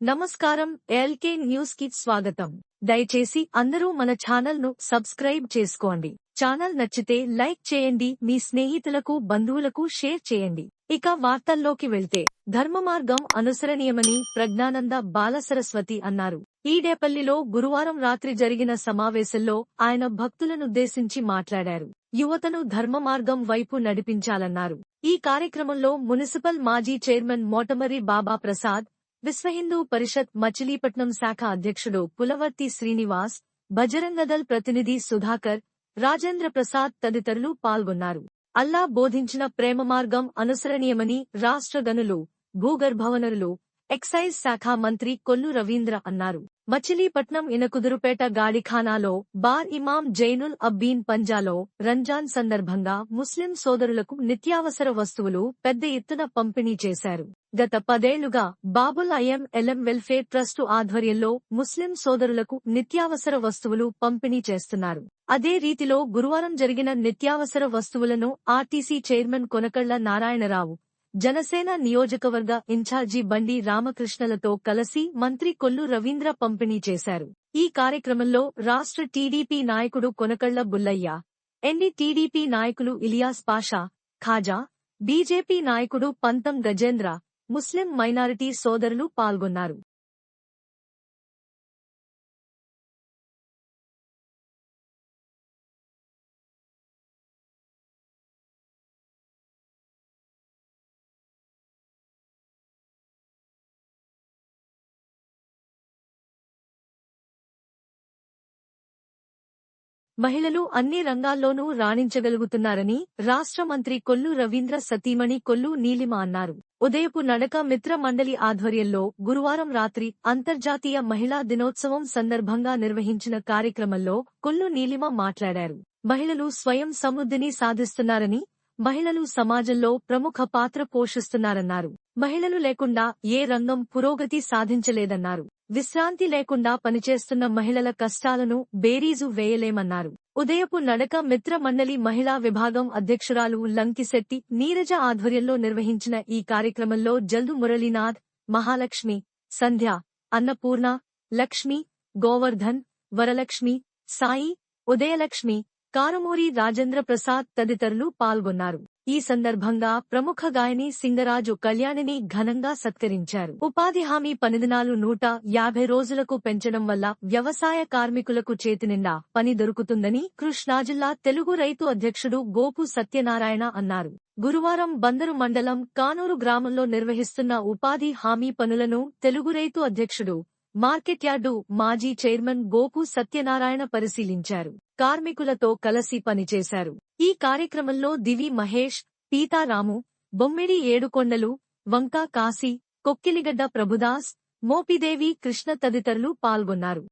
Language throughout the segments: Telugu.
నమస్కారం ఎల్కే న్యూస్కి స్వాగతం. దయచేసి అందరూ మన ఛానల్ను సబ్స్క్రైబ్ చేసుకోండి. ఛానల్ నచ్చితే లైక్ చేయండి మీ స్నేహితులకు బంధువులకు షేర్ చేయండి. ఇక వార్తల్లోకి వెళ్తే ధర్మ మార్గం అనుసరణీయమని ప్రజ్ఞానంద బాలసరస్వతి అన్నారు. ఈడేపల్లిలో గురువారం రాత్రి జరిగిన సమావేశంలో ఆయన భక్తులనుద్దేశించి మాట్లాడారు. యువతను ధర్మ మార్గం వైపు నడిపించాలన్నారు. ఈ కార్యక్రమంలో మున్సిపల్ మాజీ చైర్మన్ మోటమరి బాబా ప్రసాద్ విశ్వ హిందూ పరిషత్ మచిలీపట్నం శాఖ అధ్యక్షుడు పులవర్తి శ్రీనివాస్ బజరంగదల్ ప్రతినిధి సుధాకర్ రాజేంద్ర ప్రసాద్ తదితరులు పాల్గొన్నారు. అల్లా బోధించిన ప్రేమ మార్గం అనుసరణీయమని రాష్ట్ర గనులు భూగర్భవనరులు ఎక్సైజ్ శాఖ మంత్రి కొల్లు రవీంద్ర అన్నారు. మచిలీపట్నం ఇనకుదురుపేట గాడిఖానాలో బార్ ఇమాం జైనుల్ అబ్బీన్ పంజాలో రంజాన్ సందర్భంగా ముస్లిం సోదరులకు నిత్యావసర వస్తువులు పెద్ద ఎత్తున పంపిణీ చేశారు. గత పదేళ్ళుగా Babul IM LM welfare trust ఆధ్వర్యంలో ముస్లిం సోదరులకు నిత్యావసర వస్తువులు పంపిణీ చేస్తున్నారు. అదే రీతిలో గురువారం జరిగిన నిత్యావసర వస్తువులను ఆర్టీసీ చైర్మన్ కొనకళ్ళ నారాయణరావు జనసేన నియోజకవర్గ ఇన్ఛార్జి బండి రామకృష్ణలతో కలిసి మంత్రి కొల్లు రవీంద్ర పంపిణీ చేశారు. ఈ కార్యక్రమంలో రాష్ట్ర టీడీపీ నాయకుడు కొనకళ్ళ బుల్లయ్య ఎన్డీ టీడీపీ నాయకులు ఇలియాస్ పాషా ఖాజా బీజేపీ నాయకుడు పంతం గజేంద్ర ముస్లిం మైనారిటీ సోదరులు పాల్గొన్నారు. మహిళలు అన్ని రంగాల్లోనూ రాణించగలుగుతున్నారని రాష్ట్ర మంత్రి కొల్లు రవీంద్ర సతీమణి కొల్లు నీలిమ అన్నారు. ఉదయపు నడక మిత్ర మండలి ఆధ్వర్యంలో గురువారం రాత్రి అంతర్జాతీయ మహిళా దినోత్సవం సందర్భంగా నిర్వహించిన కార్యక్రమంలో కొల్లు నీలిమ మాట్లాడారు. మహిళలు స్వయం సమృద్ధిని సాధిస్తున్నారని మహిళలు సమాజంలో ప్రముఖ పాత్ర పోషిస్తున్నారన్నారు. మహిళలు లేకుండా ఏ రంగం పురోగతి సాధించలేదన్నారు. విశ్రాంతి లేకుండా పనిచేస్తున్న మహిళల కష్టాలను బేరీజు వేయలేమన్నారు. ఉదయపు నడక మిత్ర మండలి మహిళా విభాగం అధ్యక్షురాలు లంకిశెట్టి నీరజ ఆధ్వర్యంలో నిర్వహించిన ఈ కార్యక్రమంలో జల్దు మురళీనాథ్ మహాలక్ష్మి సంధ్య అన్నపూర్ణ లక్ష్మి గోవర్ధన్ వరలక్ష్మి సాయి ఉదయలక్ష్మి కారుమూరి రాజేంద్ర ప్రసాద్ తదితరులు పాల్గొన్నారు. ఈ సందర్భంగా ప్రముఖ గాయని సింగరాజు కళ్యాణిని ఘనంగా సత్కరించారు. ఉపాధి హామీ పనిదినాలు నూట యాభై రోజులకు పెంచడం వల్ల వ్యవసాయ కార్మికులకు చేతినిండా పని దొరుకుతుందని కృష్ణా జిల్లా తెలుగు రైతు అధ్యక్షుడు గోపు సత్యనారాయణ అన్నారు. గురువారం బందరు మండలం కానూరు గ్రామంలో నిర్వహిస్తున్న ఉపాధి హామీ పనులను తెలుగు రైతు అధ్యక్షుడు మార్కెట్ యార్డు మాజీ చైర్మన్ గోపు సత్యనారాయణ పరిశీలించారు. కార్మికులతో కలసి పనిచేశారు. ఈ కార్యక్రమంలో దివి మహేష్ పీతారాము బొమ్మిడి ఏడుకొండలు వంకా కాశీ కొక్కిలిగడ్డ ప్రభుదాస్ మోపిదేవి కృష్ణ తదితరులు పాల్గొన్నారు.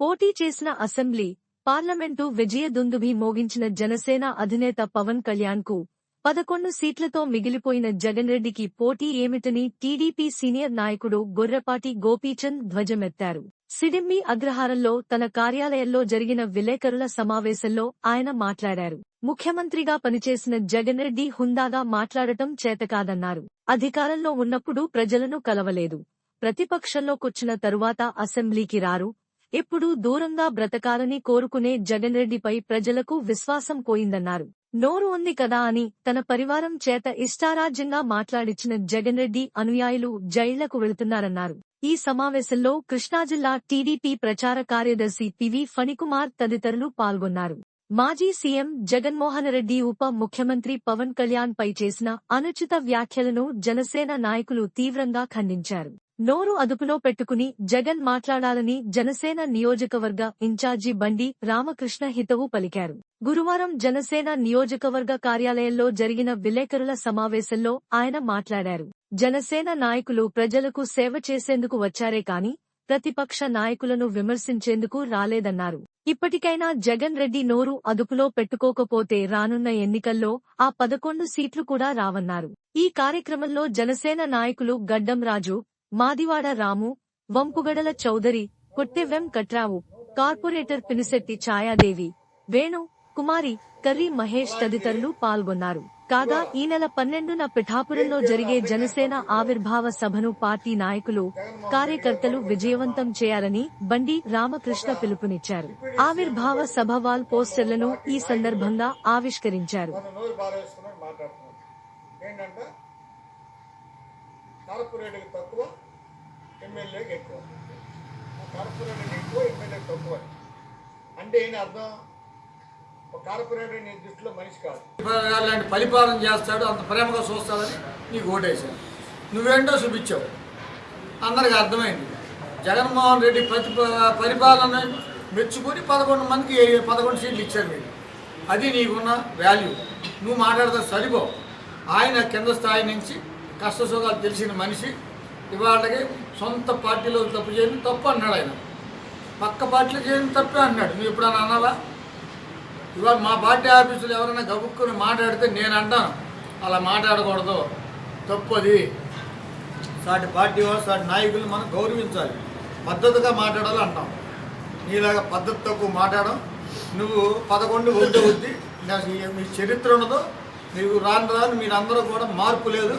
పోటీ చేసిన అసెంబ్లీ పార్లమెంటు విజయదుందుభి మోగించిన జనసేన అధినేత పవన్ కళ్యాణ్కు పదకొండు సీట్లతో మిగిలిపోయిన జగన్ రెడ్డికి పోటీ ఏమిటని టీడీపీ సీనియర్ నాయకుడు గొర్రెపాటి గోపీచంద్ ధ్వజమెత్తారు. సిడిమ్మి అగ్రహారంలో తన కార్యాలయంలో జరిగిన విలేకరుల సమావేశంలో ఆయన మాట్లాడారు. ముఖ్యమంత్రిగా పనిచేసిన జగన్ రెడ్డి హుందాగా మాట్లాడటం చేతకాదన్నారు. అధికారంలో ఉన్నప్పుడు ప్రజలను కలవలేదు. ప్రతిపక్షంలోకొచ్చిన తరువాత అసెంబ్లీకి రారు. ఎప్పుడూ దూరంగా బ్రతకాలని కోరుకునే జగన్ రెడ్డిపై ప్రజలకు విశ్వాసం పోయిందన్నారు. నోరు ఉంది కదా అని తన పరివారం చేత ఇష్టారాజ్యంగా మాట్లాడిచ్చిన జగన్ రెడ్డి అనుయాయులు జైళ్ళకు వెళుతున్నారన్నారు. ఈ సమావేశంలో కృష్ణా జిల్లా టీడీపీ ప్రచార కార్యదర్శి పివి ఫణికుమార్ తదితరులు పాల్గొన్నారు. మాజీ సీఎం జగన్మోహన్ రెడ్డి ఉప ముఖ్యమంత్రి పవన్ కళ్యాణ్ పై చేసిన అనుచిత వ్యాఖ్యలను జనసేన నాయకులు తీవ్రంగా ఖండించారు. నోరు అదుపులో పెట్టుకుని జగన్ మాట్లాడాలని జనసేన నియోజకవర్గ ఇన్ఛార్జి బండి రామకృష్ణ హితవు పలికారు. గురువారం జనసేన నియోజకవర్గ కార్యాలయంలో జరిగిన విలేకరుల సమావేశంలో ఆయన మాట్లాడారు. జనసేన నాయకులు ప్రజలకు సేవ చేసేందుకు వచ్చారే కాని ప్రతిపక్ష నాయకులను విమర్శించేందుకు రాలేదన్నారు. ఇప్పటికైనా జగన్ రెడ్డి నోరు అదుపులో పెట్టుకోకపోతే రానున్న ఎన్నికల్లో ఆ పదకొండు సీట్లు కూడా రావన్నారు. ఈ కార్యక్రమంలో జనసేన నాయకులు గడ్డం రాజు మాదివాడ రాము వంపుగడల చౌదరి కొట్టెవెం కట్రావు కార్పొరేటర్ పినిశెట్టి ఛాయాదేవి వేణు కుమారి కర్రీ మహేష్ తదితరులు పాల్గొన్నారు. కాగా ఈ నెల పన్నెండున పిఠాపురంలో జరిగే జనసేన ఆవిర్భావ సభను పార్టీ నాయకులు కార్యకర్తలు విజయవంతం చేయాలని బండి రామకృష్ణ పిలుపునిచ్చారు. ఆవిర్భావ సభ వాల్ పోస్టర్లను ఈ సందర్భంగా ఆవిష్కరించారు. మన తక్కువ ఎమ్మెల్యేకి ఎక్కువ. కార్పొరేట్కి ఎక్కువ ఎమ్మెల్యేకి తక్కువ. అంటే ఏంటి అర్థం? ఒక కార్పొరేటర్ నీ దృష్టిలో మనిషి కాదు. లాంటి పరిపాలన చేస్తాడు అంత ప్రేమగా చూస్తాడని నీకు ఓటేశాను నువ్వేంటో చూపించావు. అందరికి అర్థమైంది. జగన్మోహన్ రెడ్డి ప్రతి పరిపాలన మెచ్చుకొని పదకొండు మందికి పదకొండు సీట్లు ఇచ్చారు మీరు అది నీకున్న వాల్యూ నువ్వు మాట్లాడితే సరిపో ఆయన కింద స్థాయి నుంచి కష్ట సుఖాలు తెలిసిన మనిషి. ఇవాళకి సొంత పార్టీలో తప్పు చేయని తప్పు అన్నాడు ఆయన. పక్క పార్టీలో చేయని తప్పే అన్నాడు. నువ్వు ఎప్పుడన్నా అన్నావా ఇవాళ మా పార్టీ ఆఫీసులో ఎవరైనా గబుక్కుని మాట్లాడితే నేను అంటాను. అలా మాట్లాడకూడదు. తప్పది సాటి పార్టీ వాళ్ళు సాటి నాయకులు మనం గౌరవించాలి. పద్ధతిగా మాట్లాడాలి అంటాం. నీలాగా పద్ధతి తక్కువ మాట్లాడడం నువ్వు పదకొండు వద్ద. వద్ది మీ చరిత్ర ఉండదు మీకు రాను రాను మీరందరూ కూడా మార్పు లేదు.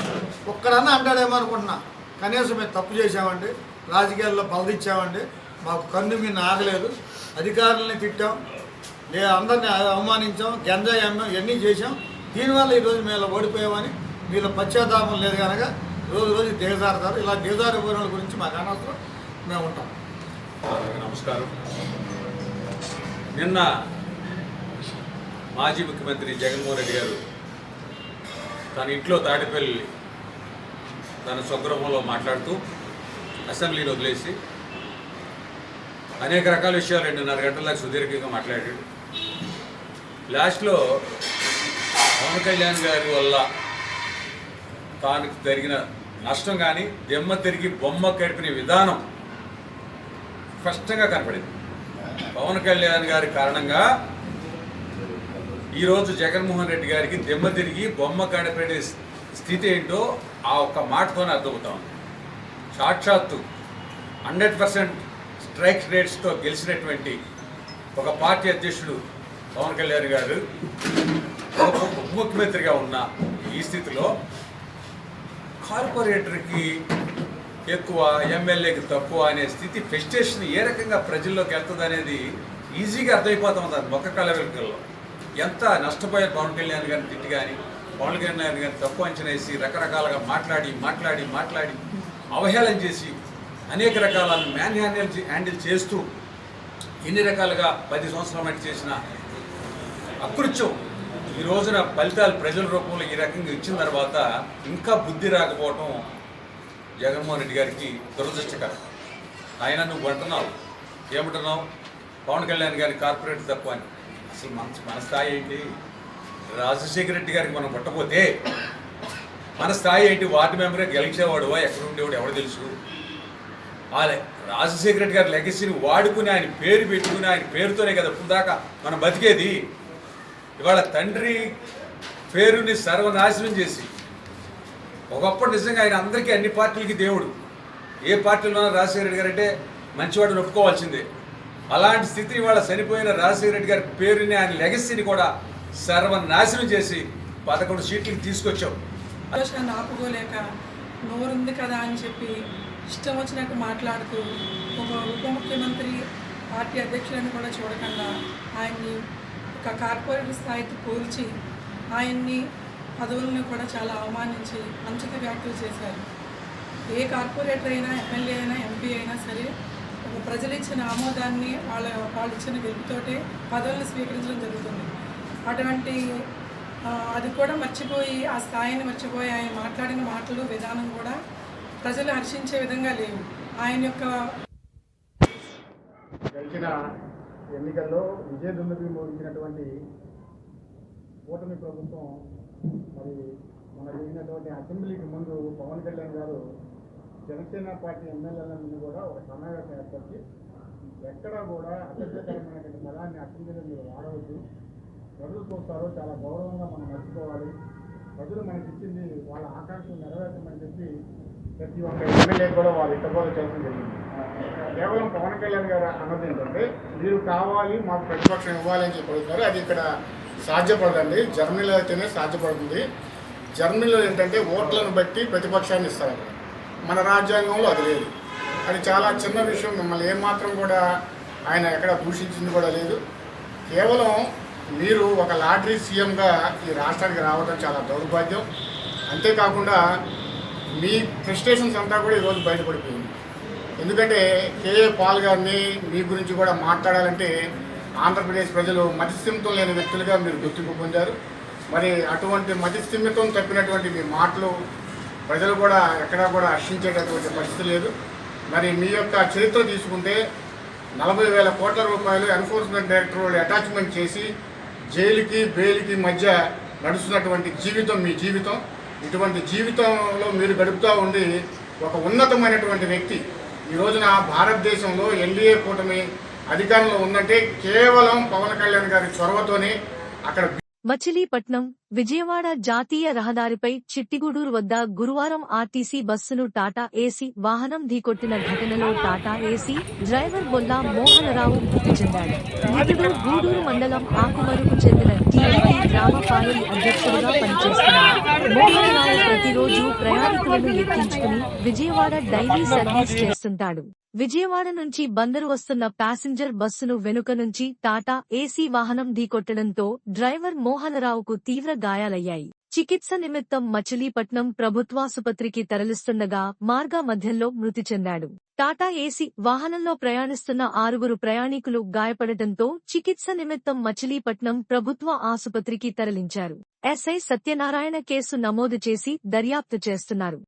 ఒక్కడన్నా అంటాడేమో అనుకుంటున్నా. కనీసం మేము తప్పు చేసామండి రాజకీయాల్లో బలదిచ్చామండి మాకు కన్ను మీద ఆగలేదు. అధికారులని తిట్టాం లే అందరిని అవమానించాం గంజాయి అన్నం ఇవన్నీ చేసాం దీనివల్ల ఈరోజు మేము ఓడిపోయామని మీలో పశ్చాత్తాపం లేదు కనుక రోజు రోజు దిగజారుతారు. ఇలా దిగజారిపోయిన వాళ్ళ గురించి మాకు అనవసరం. మేము ఉంటాం. నమస్కారం. నిన్న మాజీ ముఖ్యమంత్రి జగన్మోహన్ రెడ్డి గారు తన ఇంట్లో తాడిపల్లి తన స్వగృహంలో మాట్లాడుతూ అసెంబ్లీని వదిలేసి అనేక రకాల విషయాలు రెండున్నర గంటల దాకా సుదీర్ఘంగా మాట్లాడాడు. లాస్ట్లో పవన్ కళ్యాణ్ గారి వల్ల తాను జరిగిన నష్టం కానీ దెమ్మ తిరిగి బొమ్మ గడిపిన విధానం స్పష్టంగా కనపడింది. పవన్ కళ్యాణ్ గారి కారణంగా ఈరోజు జగన్మోహన్ రెడ్డి గారికి దెమ్మ తిరిగి బొమ్మ గడిపే స్థితి ఏంటో ఆ ఒక్క మాటతోనే అర్థమవుతాం సాక్షాత్తు హండ్రెడ్ పర్సెంట్ స్ట్రైక్ రేట్స్తో గెలిచినటువంటి ఒక పార్టీ అధ్యక్షుడు పవన్ కళ్యాణ్ గారు ఒక ఉప ముఖ్యమంత్రిగా ఉన్న ఈ స్థితిలో కార్పొరేటర్కి ఎక్కువ ఎమ్మెల్యేకి తక్కువ అనే స్థితి ఫెస్టేషన్ ఏ రకంగా ప్రజల్లోకి వెళ్తుంది అనేది ఈజీగా అర్థమైపోతుంది అది మొక్క కలవెలకల్లో. ఎంత నష్టపోయారు పవన్ కళ్యాణ్ గారిని తిట్టి కానీ పవన్ కళ్యాణ్ గారిని తక్కువ అంచనా వేసి రకరకాలుగా మాట్లాడి మాట్లాడి మాట్లాడి అవహేళన చేసి అనేక రకాల మ్యాన్ హ్యాండిల్ హ్యాండిల్ చేస్తూ ఎన్ని రకాలుగా పది సంవత్సరాల మట్టి చేసిన అకృత్యం ఈ రోజున ఫలితాలు ప్రజల రూపంలో ఈ రకంగా ఇచ్చిన తర్వాత ఇంకా బుద్ధి రాకపోవటం జగన్మోహన్ రెడ్డి గారికి దురదృష్టకరం. ఆయన నువ్వు అంటున్నావు ఏమంటున్నావు? పవన్ కళ్యాణ్ గారి కార్పొరేట్ తక్కువ అని. అసలు మన మన స్థాయి ఏంటి? రాజశేఖర రెడ్డి గారికి మనం పట్టపోతే మన స్థాయి ఏంటి? వార్డు మెంబర్గా గెలిచేవాడు ఎక్కడ ఉండేవాడు? ఎవడు తెలుసు? వాళ్ళే రాజశేఖర రెడ్డి గారి లెగసీని వాడుకుని ఆయన పేరు పెట్టుకుని ఆయన పేరుతోనే కదా ఇప్పుడు దాకా మనం బతికేది. ఇవాళ తండ్రి పేరుని సర్వనాశనం చేసి ఒకప్పుడు నిజంగా ఆయన అందరికీ అన్ని పార్టీలకి దేవుడు. ఏ పార్టీలో రాజశేఖర రెడ్డి గారు అంటే మంచివాడు ఒప్పుకోవాల్సిందే. అలాంటి స్థితి ఇవాళ చనిపోయిన రాజశేఖర రెడ్డి గారి పేరుని ఆయన లెగసీని కూడా సర్వనాశనం చేసి పదకొండు సీట్లకి తీసుకొచ్చావు. ఆలోచన ఆపుకోలేక నోరుంది కదా అని చెప్పి ఇష్టం వచ్చినట్టు మాట్లాడుతూ ఒక ఉప ముఖ్యమంత్రి పార్టీ అధ్యక్షులను కూడా చూడకుండా ఆయన్ని ఒక కార్పొరేట్ స్థాయికి పోల్చి ఆయన్ని పదవులను కూడా చాలా అవమానించి అంచిత వ్యాఖ్యలు చేశారు. ఏ కార్పొరేటర్ అయినా ఎమ్మెల్యే అయినా ఎంపీ అయినా సరే ఒక ప్రజలు ఇచ్చిన ఆమోదాన్ని వాళ్ళ వాళ్ళు ఇచ్చిన గెలుపుతోటే పదవులను స్వీకరించడం జరుగుతుంది. అటువంటి అది కూడా మర్చిపోయి ఆ స్థాయిని మర్చిపోయి ఆయన మాట్లాడిన మాటలు విధానం కూడా ప్రజలు హర్షించే విధంగా లేవు. ఆయన యొక్క గడిచిన ఎన్నికల్లో విజయ మోగించినటువంటి కూటమి ప్రభుత్వం మరి మన జరిగినటువంటి అసెంబ్లీకి ముందు పవన్ కళ్యాణ్ గారు జనసేన పార్టీ ఎమ్మెల్యేల ముందు కూడా ఒక సమావేశం ఏర్పరిచి ఎక్కడా కూడా అసభ్యకరమైనటువంటి బలాన్ని అసెంబ్లీలో మీరు వాడవద్దు. ప్రజలు చూస్తారో చాలా గౌరవంగా మనం నడుచుకోవాలి. ప్రజలు మనకి ఇచ్చింది వాళ్ళ ఆకాంక్షలు నెరవేర్చమని చెప్పి ప్రతి ఒక్క ఎమ్మెల్యే కూడా వాళ్ళు ఇతరులు చేయడం జరిగింది. కేవలం పవన్ కళ్యాణ్ గారు అన్నది ఏంటంటే మీరు కావాలి మాకు ప్రతిపక్షం ఇవ్వాలి అని చెప్పి అది ఇక్కడ సాధ్యపడదండి. జర్మనీలో అయితేనే సాధ్యపడుతుంది. జర్మనీలో ఏంటంటే ఓట్లను బట్టి ప్రతిపక్షాన్ని ఇస్తారు. మన రాజ్యాంగంలో అది లేదు. అది చాలా చిన్న విషయం. మిమ్మల్ని ఏమాత్రం కూడా ఆయన ఎక్కడ దూషించింది కూడా లేదు. కేవలం మీరు ఒక లాటరీ సీఎంగా ఈ రాష్ట్రానికి రావడం చాలా దౌర్భాగ్యం. అంతేకాకుండా మీ ఫ్రస్ట్రేషన్స్ అంతా కూడా ఈరోజు బయటపడిపోయింది. ఎందుకంటే కేఏ పాల్ గారిని మీ గురించి కూడా మాట్లాడాలంటే ఆంధ్రప్రదేశ్ ప్రజలు మతిస్థిమితం లేని వ్యక్తులుగా మీరు గుర్తింపు పొందారు. మరి అటువంటి మతిస్థిమితం తప్పినటువంటి మీ మాటలు ప్రజలు కూడా ఎక్కడా కూడా హర్షించేటటువంటి పరిస్థితి లేదు. మరి మీ యొక్క చరిత్ర తీసుకుంటే నలభై వేల కోట్ల రూపాయలు ఎన్ఫోర్స్మెంట్ డైరెక్టర్ అటాచ్మెంట్ చేసి జైలుకి బెయిల్కి మధ్య నడుస్తున్నటువంటి జీవితం మీ జీవితం. ఇటువంటి జీవితంలో మీరు గడుపుతూ ఉండి ఒక ఉన్నతమైనటువంటి వ్యక్తి ఈ రోజున భారతదేశంలో ఎన్డీఏ కూటమి అధికారంలో ఉందంటే కేవలం పవన్ కళ్యాణ్ గారి చొరవతోనే అక్కడ మచిలీపట్నం విజయవాడ జాతీయ రహదారిపై చిట్టిగూడూరు వద్ద గురువారం ఆర్టీసీ బస్సును టాటా ఏసీ వాహనం ఢీకొట్టిన ఘటనలో Tata AC driver Bolla Mohanarao మృతి చెందాడు. మృతుడు గూడూరు మండలం ఆకుమరుకు చెందిన టీఎంఐ గ్రామ పాలన రోజు ప్రతిరోజు ప్రయాణికులను ఎక్కించుకుని విజయవాడ డైలీ సర్వీస్ చేస్తుంటాడు. విజయవాడ నుంచి బందరు వస్తున్న ప్యాసింజర్ బస్సును వెనుక నుంచి టాటా ఏసీ వాహనం ఢీకొట్టడంతో డ్రైవర్ మోహనరావుకు తీవ్ర గాయాలయ్యాయి. చికిత్స నిమిత్తం మచిలీపట్నం ప్రభుత్వాసుపత్రికి తరలిస్తుండగా మార్గ మధ్యంలో మృతి చెందాడు. టాటా ఏసీ వాహనంలో ప్రయాణిస్తున్న ఆరుగురు ప్రయాణికులు గాయపడటంతో చికిత్స నిమిత్తం మచిలీపట్నం ప్రభుత్వ ఆసుపత్రికి తరలించారు. ఎస్ఐ సత్యనారాయణ కేసు నమోదు చేసి దర్యాప్తు చేస్తున్నారు.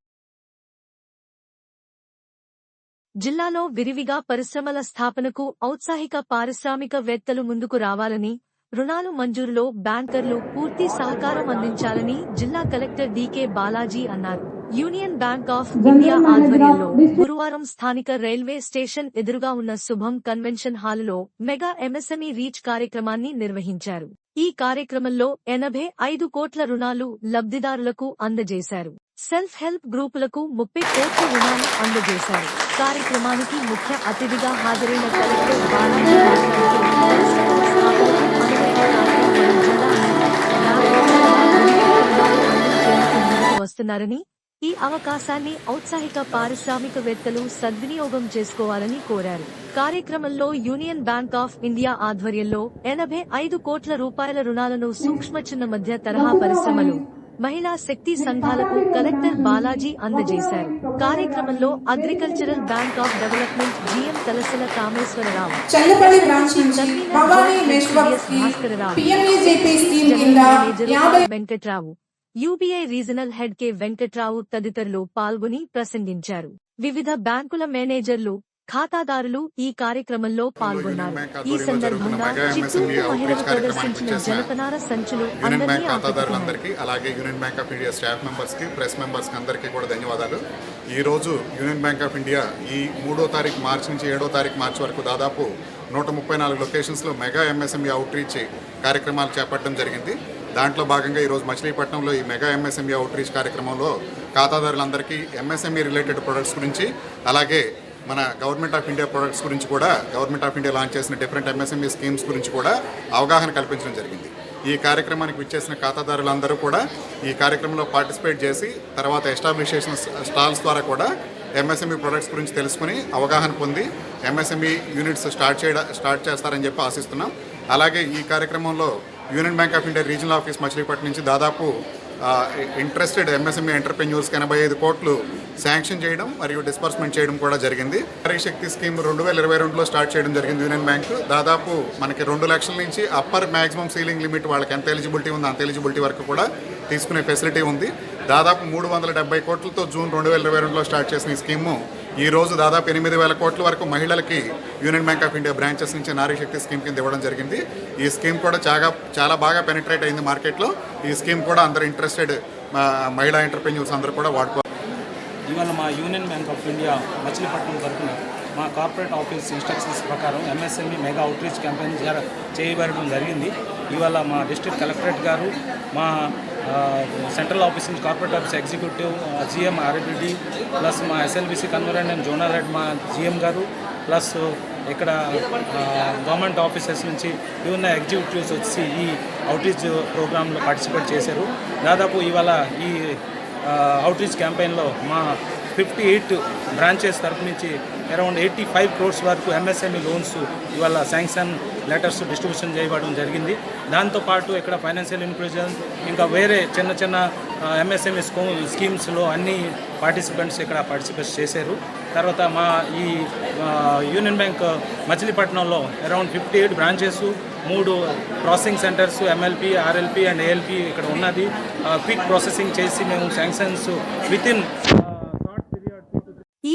జిల్లాలో విరివిగా పరిశ్రమల స్థాపనకు ఔత్సాహిక పారిశ్రామికవేత్తలు ముందుకు రావాలని రుణాలు మంజూరులో బ్యాంకర్లు పూర్తి సహకారం అందించాలని జిల్లా కలెక్టర్ డీకే బాలాజీ అన్నారు. యూనియన్ బ్యాంక్ ఆఫ్ ఇండియా ఆధ్వర్యంలో గురువారం స్థానిక రైల్వే స్టేషన్ ఎదురుగా ఉన్న శుభం కన్వెన్షన్ హాలులో మెగా ఎంఎస్ఎంఈ రీచ్ కార్యక్రమాన్ని నిర్వహించారు. ఈ కార్యక్రమంలో ఎనభై ఐదు కోట్ల రుణాలు లబ్ధిదారులకు అందజేశారు. సెల్ఫ్ హెల్ప్ గ్రూపులకు ముప్పై కోట్ల రుణాలు అందజేశారు. కార్యక్రమానికి ముఖ్య అతిథిగా హాజరైన కలెక్టర్ బాలాజీ ముందుకు వస్తున్నారని ఈ అవకాశాన్ని ఔత్సాహిక పారిశ్రామికవేత్తలు సద్వినియోగం చేసుకోవాలని కోరారు. కార్యక్రమంలో యూనియన్ బ్యాంక్ ఆఫ్ ఇండియా ఆధ్వర్యంలో ఎనభై ఐదు కోట్ల రూపాయల రుణాలను సూక్ష్మ చిన్న మధ్య తరహా పరిశ్రమలు మహిళా శక్తి సంఘాలకు కలెక్టర్ బాలాజీ అందజేశారు. కార్యక్రమంలో agricultural bank of development GM Talasala Kameswararao Challapalli branch నుంచి Bhavani Venkatrao UBI regional head K Venkatrao తదితరులు పాల్గొని ప్రసంగించారు. వివిధ బ్యాంకుల మేనేజర్లు ఖాతాదారులు ఈ కార్యక్రమంలో పాల్గొన్నారు. ఈ సందర్భంగా చిత్తూరు మహిళలు ప్రదర్శించిన జనపనార సంచులు బ్యాంక్ ఖాతాదారులందరికీ అలాగే union bank of India staff మెంబర్స్కి ప్రెస్ మెంబర్స్కి అందరికీ కూడా ధన్యవాదాలు ఈ రోజు యూనియన్ బ్యాంక్ ఆఫ్ ఇండియా ఈ మూడో తారీఖు మార్చి నుంచి ఏడో తారీఖు మార్చి వరకు దాదాపు నూట ముప్పై నాలుగు లొకేషన్స్లో మెగా ఎంఎస్ఎంఈ అవుట్ రీచ్ కార్యక్రమాలు చేపట్టడం జరిగింది. దాంట్లో భాగంగా ఈరోజు మచిలీపట్నంలో ఈ మెగా ఎంఎస్ఎంఈ అవుట్ రీచ్ కార్యక్రమంలో ఖాతాదారులందరికీ ఎంఎస్ఎంఈ రిలేటెడ్ ప్రొడక్ట్స్ గురించి అలాగే మన గవర్నమెంట్ ఆఫ్ ఇండియా ప్రొడక్ట్స్ గురించి కూడా గవర్నమెంట్ ఆఫ్ ఇండియా లాంచ్ చేసిన డిఫరెంట్ ఎంఎస్ఎంఈ స్కీమ్స్ గురించి కూడా అవగాహన కల్పించడం జరిగింది. ఈ కార్యక్రమానికి విచ్చేసిన ఖాతాదారులందరూ కూడా ఈ కార్యక్రమంలో పార్టిసిపేట్ చేసి తర్వాత ఎస్టాబ్లిష్ చేసిన స్టాల్స్ ద్వారా కూడా ఎంఎస్ఎంఈ ప్రొడక్ట్స్ గురించి తెలుసుకుని అవగాహన పొంది ఎంఎస్ఎంఈ యూనిట్స్ స్టార్ట్ చేయడం స్టార్ట్ చేస్తారని చెప్పి ఆశిస్తున్నాం. అలాగే ఈ కార్యక్రమంలో union bank of India regional office Machilipatnam నుంచి దాదాపు ఇంట్రెస్టెడ్ ఎంఎస్ఎంఈ ఎంటర్ప్రెన్యూర్స్కి ఎనభై ఐదు కోట్లు శాంక్షన్ చేయడం మరియు డిస్పర్స్మెంట్ చేయడం కూడా జరిగింది. నారీ శక్తి స్కీమ్ రెండు వేల ఇరవై రెండులో స్టార్ట్ చేయడం జరిగింది యూనియన్ బ్యాంక్. దాదాపు మనకి రెండు లక్షల నుంచి అప్పర్ మ్యాక్సిమం సీలింగ్ లిమిట్ వాళ్ళకి ఎంత ఎలిజిబిలిటీ ఉందో అంత ఎలిజిబిలిటీ వరకు కూడా తీసుకునే ఫెసిలిటీ ఉంది. దాదాపు మూడు వందల డెబ్బై కోట్లతో జూన్ రెండు వేల ఇరవై రెండులో స్టార్ట్ చేసిన ఈ స్కీము ఈరోజు దాదాపు ఎనిమిది వేల కోట్ల వరకు మహిళలకి union bank of India branches నుంచి నారీ శక్తి స్కీమ్ కింద ఇవ్వడం జరిగింది. ఈ స్కీమ్ కూడా చాలా చాలా బాగా పెనిట్రేట్ అయింది మార్కెట్లో. ఈ స్కీమ్ కూడా అందరు ఇంట్రెస్టెడ్ మహిళా ఎంటర్ప్రెన్యూర్స్ అందరూ కూడా వాడుకో ఇవాళ మా union bank of India Machilipatnam తరఫున మా కార్పొరేట్ ఆఫీస్ ఇన్స్ట్రక్షన్స్ ప్రకారం ఎంఎస్ఎంఈ మెగా అవుట్రీచ్ క్యాంపెయిన్ చేయబడడం జరిగింది. ఇవాళ మా డిస్ట్రిక్ట్ కలెక్టరేట్ గారు మా సెంట్రల్ ఆఫీస్ నుంచి corporate office executive GM RBD plus మా SLBC convener and zonal head మా జిఎం గారు ప్లస్ ఇక్కడ గవర్నమెంట్ ఆఫీసర్స్ నుంచి ఉన్న ఎగ్జిక్యూటివ్స్ వచ్చి ఈ అవుట్రీచ్ ప్రోగ్రాంలో పార్టిసిపేట్ చేశారు. దాదాపు ఇవాళ ఈ అవుట్రీచ్ క్యాంపెయిన్లో మా ఫిఫ్టీ ఎయిట్ బ్రాంచెస్ తరపు నుంచి అరౌండ్ ఎయిటీ ఫైవ్ క్రోర్స్ వరకు ఎంఎస్ఎంఈ లోన్స్ ఇవాళ శాంక్షన్ లెటర్స్ డిస్ట్రిబ్యూషన్ చేయబడడం జరిగింది. దాంతోపాటు ఇక్కడ ఫైనాన్షియల్ ఇన్క్లూజన్ ఇంకా వేరే చిన్న చిన్న ఎంఎస్ఎంఈ స్కూ స్కీమ్స్లో అన్ని పార్టిసిపెంట్స్ ఇక్కడ పార్టిసిపేట్ చేశారు. తర్వాత మా ఈ యూనియన్ బ్యాంక్ మచిలీపట్నంలో అరౌండ్ ఫిఫ్టీ ఎయిట్ బ్రాంచెస్ మూడు processing centres MLP RLP and ALP ఇక్కడ ఉన్నది. క్విక్ ప్రాసెసింగ్ చేసి మేము శాంక్షన్స్ విత్ ఇన్